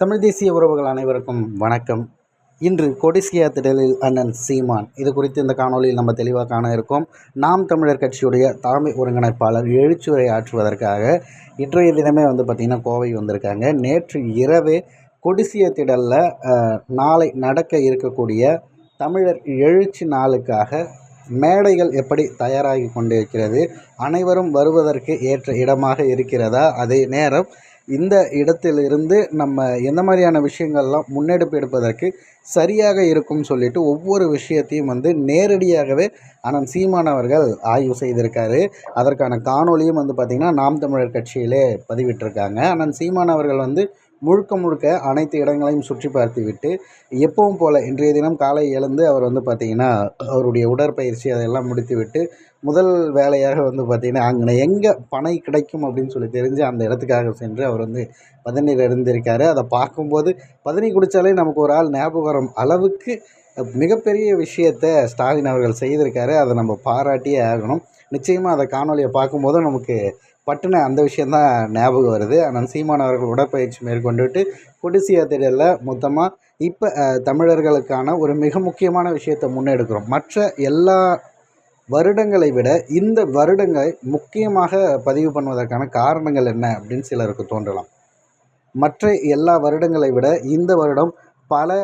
தமிழ் தேசிய உறவுகள் அனைவருக்கும் வணக்கம். இன்று கொடிசியா திடலில் அண்ணன் சீமான். இது குறித்து இந்த காணொலியில் நம்ம தெளிவாக காண இருக்கோம். நாம் தமிழர் கட்சியுடைய தலைமை ஒருங்கிணைப்பாளர் எழுச்சுரை ஆற்றுவதற்காக இன்றைய தினமே வந்து பார்த்திங்கன்னா கோவை வந்திருக்காங்க. நேற்று இரவே கொடிசிய திடலில் நாளை நடக்க இருக்கக்கூடிய தமிழர் எழுச்சி நாளுக்காக மேடைகள் எப்படி தயாராகி கொண்டிருக்கிறது அனைவரும் வருவதற்கு ஏற்ற இடமாக இருக்கிறதா அதே நேரம் இந்த இடத்திலிருந்து நம்ம எந்த மாதிரியான விஷயங்கள்லாம் முன்னெடுப்பு எடுப்பதற்கு சரியாக இருக்கும் சொல்லிட்டு ஒவ்வொரு விஷயத்தையும் வந்து நேரடியாகவே அனந்த் சீமான் அவர்கள் ஆய்வு செய்திருக்காரு. அதற்கான காணொளியும் வந்து பார்த்திங்கன்னா நாம் தமிழர் கட்சியிலே பதிவிட்டிருக்காங்க. அனந்த் சீமான் அவர்கள் வந்து முழுக்க முழுக்க அனைத்து இடங்களையும் சுற்றி பார்த்துவிட்டு எப்பவும் போல் இன்றைய தினம் காலை எழுந்து அவர் வந்து பார்த்திங்கன்னா அவருடைய உடற்பயிற்சி அதெல்லாம் முடித்துவிட்டு முதல் வேலையாக வந்து பார்த்திங்கன்னா அங்கே எங்கே பனை கிடைக்கும் அப்படின்னு சொல்லி தெரிஞ்சு அந்த இடத்துக்காக சென்று அவர் வந்து பதநீர் இருந்திருக்காரு அதை பார்க்கும்போது பதனி குடித்தாலே நமக்கு ஒரு ஆள் ஞாபகம் வரும். அளவுக்கு மிகப்பெரிய விஷயத்தை ஸ்டாலின் அவர்கள் செய்திருக்காரு. அதை நம்ம பாராட்டியே ஆகணும். நிச்சயமாக அதை காணொலியை பார்க்கும்போது நமக்கு பட்டுன அந்த விஷயந்தான் ஞாபகம் வருது. ஆனால் சீமான் அவர்கள் உடற்பயிற்சி மேற்கொண்டுட்டு குடிசியா திடலில் மொத்தமாக இப்போ தமிழர்களுக்கான ஒரு மிக முக்கியமான விஷயத்தை முன்னெடுக்கிறோம். மற்ற எல்லா வருடங்களை விட இந்த வருடங்களை முக்கியமாக பதிவு பண்ணுவதற்கான காரணங்கள் என்ன அப்படின்னு சிலருக்கு தோன்றலாம். மற்ற எல்லா வருடங்களை விட இந்த வருடம் பல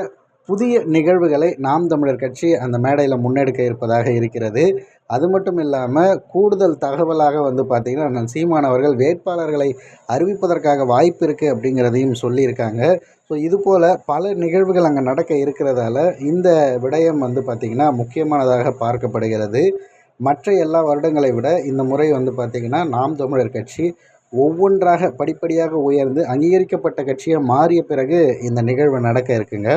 புதிய நிகழ்வுகளை நாம் தமிழர் கட்சி அந்த மேடையில் முன்னெடுக்க இருப்பதாக இருக்கிறது. அது மட்டும் இல்லாமல் கூடுதல் தகவலாக வந்து பார்த்திங்கன்னா அண்ணன் சீமான் அவர்கள் வேட்பாளர்களை அறிவிப்பதற்காக வாய்ப்பு இருக்குது அப்படிங்கிறதையும் சொல்லியிருக்காங்க. ஸோ இதுபோல் பல நிகழ்வுகள் அங்கே நடக்க இருக்கிறதால இந்த விடயம் வந்து பார்த்திங்கன்னா முக்கியமானதாக பார்க்கப்படுகிறது. மற்ற எல்லா வருடங்களை விட இந்த முறை வந்து பார்த்திங்கன்னா நாம் தமிழர் கட்சி ஒவ்வொன்றாக படிப்படியாக உயர்ந்து அங்கீகரிக்கப்பட்ட கட்சியாக மாறிய பிறகு இந்த நிகழ்வு நடக்க இருக்குங்க.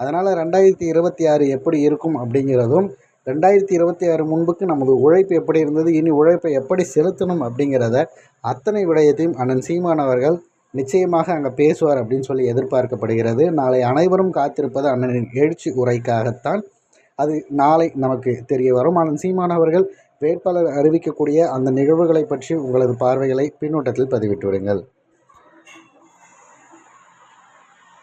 அதனால் ரெண்டாயிரத்தி இருபத்தி ஆறு எப்படி இருக்கும் அப்படிங்கிறதும் ரெண்டாயிரத்தி இருபத்தி ஆறு முன்புக்கு நமது உழைப்பு எப்படி இருந்தது இனி உழைப்பை எப்படி செலுத்தணும் அப்படிங்கிறத அத்தனை விடயத்தையும் அண்ணன் சீமான் அவர்கள் நிச்சயமாக அங்கே பேசுவார் அப்படின்னு சொல்லி எதிர்பார்க்கப்படுகிறது. நாளை அனைவரும் காத்திருப்பது அண்ணனின் எழுச்சி உரைக்காகத்தான் அது நாளை நமக்கு தெரிய வரும். அண்ணன் சீமான் அவர்கள் வேட்பாளர் அறிவிக்கக்கூடிய அந்த நிகழ்வுகளை பற்றி உங்களது பார்வைகளை பின்னூட்டத்தில் பதிவிட்டு விடுங்கள்.